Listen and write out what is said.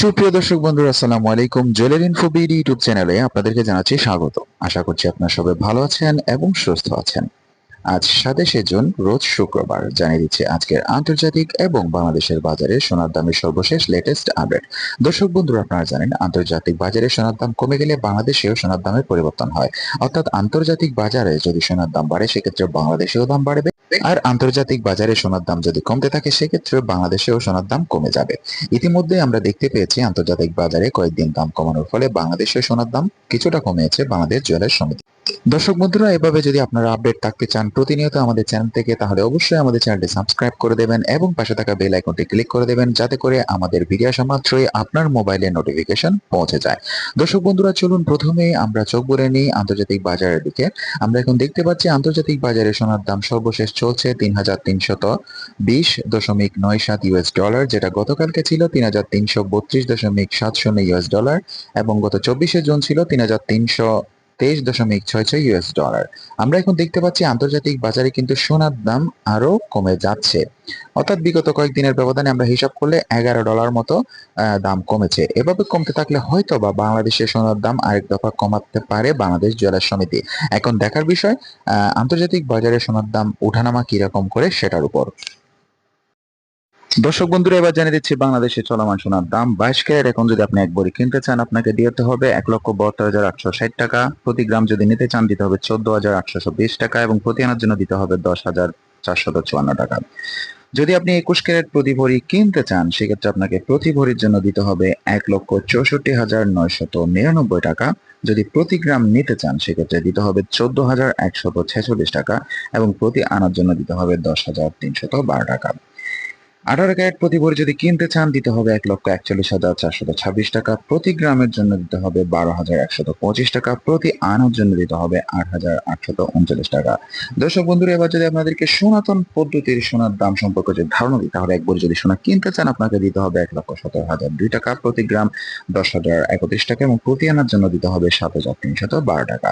সুপ্রিয় দর্শক বন্ধুরা, আসসালামু আলাইকুম। জুয়েলারি ইনফো বিডি ইউটিউব চ্যানেলে আপনাদেরকে জানাচ্ছি স্বাগত। আশা করছি আপনারা সবাই ভালো আছেন এবং সুস্থ আছেন। আজ সাতাশে জুন, রোজ শুক্রবার, জানিয়ে দিচ্ছে আজকের আন্তর্জাতিক এবং বাংলাদেশের বাজারে সোনার দামের সর্বশেষ লেটেস্ট আপডেট দর্শক বন্ধুরা, আপনারা জানেন আন্তর্জাতিক বাজারে সোনার দাম কমে গেলে বাংলাদেশেও সোনার দামের পরিবর্তন হয়। অর্থাৎ আন্তর্জাতিক বাজারে যদি সোনার দাম বাড়ে, সেক্ষেত্রে বাংলাদেশেও দাম বাড়বে। আর আন্তর্জাতিক বাজারে সোনার দাম যদি কমতে থাকে সেক্ষেত্রে বাংলাদেশেও সোনার দাম কমে যাবে। ইতিমধ্যে আমরা দেখতে পেয়েছি, আন্তর্জাতিক বাজারে কয়েকদিন দাম কমানোর ফলে বাংলাদেশের সোনার দাম কিছুটা কমেছে, বাংলাদেশ জুয়েলার্স সমিতি। দর্শক বন্ধুরা, এভাবে যদি আপনারা আপডেট থাকতে চান প্রতিনিয়ত আমাদের চ্যানেল থেকে, তাহলে অবশ্যই আমাদের চ্যানেলটি সাবস্ক্রাইব করে দেবেন এবং পাশে থাকা বেল আইকনটি ক্লিক করে দেবেন যাতে করে আমাদের ভিডিও আসা মাত্রই আপনার মোবাইলে নোটিফিকেশন পৌঁছে যায়। দর্শক বন্ধুরা, চলুন প্রথমে আমরা চোখ বলে নিই আন্তর্জাতিক বাজারের দিকে। আমরা এখন দেখতে পাচ্ছি আন্তর্জাতিক বাজারে সোনার দাম সর্বশেষ চলছে তিন হাজার তিনশত বিশ দশমিক নয় সাত ইউএস ডলার যেটা গতকালকে ছিল তিন হাজার তিনশো বত্রিশ দশমিক সাত শূন্য ইউএস ডলার এবং গত চব্বিশে জুন ছিল তিন হাজার তিনশো তেইশ দশমিক ছয় ছয় ইউএস ডলার আমরা এখন দেখতে পাচ্ছি আন্তর্জাতিক বাজারে কিন্তু সোনার দাম আরও কমে যাচ্ছে। অর্থাৎ বিগত কয়েকদিনের ব্যবধানে আমরা হিসাব করলে এগারো ডলার মতো দাম কমেছে। এভাবে কমতে থাকলে হয়তো বা বাংলাদেশের সোনার দাম আরেক দফা কমাতে পারে বাংলাদেশ জুয়েলার্স সমিতি। এখন দেখার বিষয় আন্তর্জাতিক বাজারে সোনার দাম ওঠানামা কীরকম করে সেটার উপর। দর্শক বন্ধুরা, এবার জানিয়ে দিচ্ছি, বাংলাদেশে চলমান সোনার দাম বাইশ ক্যারেট। এখন যদি আপনি এক বড়ি কিনতে চান, আপনাকে দিতে হবে এক লক্ষ বাহাত্তর হাজার আটশো ষাট টাকা। প্রতি গ্রাম যদি নিতে চান, দিতে হবে চোদ্দ হাজার আটশো বিশ টাকা এবং প্রতি আনার জন্য দিতে হবে দশ হাজার চারশত চুয়ান্ন টাকা। যদি আপনি একুশ ক্যারেট প্রতি ভরি কিনতে চান, সেক্ষেত্রে আপনাকে প্রতি ভরির জন্য দিতে হবে এক লক্ষ চৌষট্টি হাজার নয়শত নিরানব্বই টাকা। যদি প্রতি গ্রাম নিতে চান, সেক্ষেত্রে দিতে হবে চোদ্দ হাজার একশত ছেচল্লিশ টাকা এবং প্রতি আনার জন্য দিতে হবে দশ হাজার তিনশত বারো টাকা। আঠারো ক্যারেট প্রতি ভরি যদি কিনতে চান, দিতে হবে এক লক্ষ একচল্লিশ হাজার চারশত ছাব্বিশ টাকা। প্রতি গ্রামের জন্য দিতে হবে বারো হাজার একশত পঁচিশ টাকা। প্রতি আনার জন্য দিতে হবে আট হাজার আটশত উনচল্লিশ টাকা। দর্শক বন্ধুরা, এবার যদি আপনাদেরকে সনাতন পদ্ধতির সোনার দাম সম্পর্কে যদি ধারণা দিই, তাহলে একবার যদি সোনা কিনতে চান, আপনাকে দিতে হবে এক লক্ষ সতেরো হাজার দুই টাকা। প্রতি গ্রাম দশ হাজার একত্রিশ টাকা এবং প্রতি আনার জন্য দিতে হবে সাত হাজার তিনশত বারো টাকা।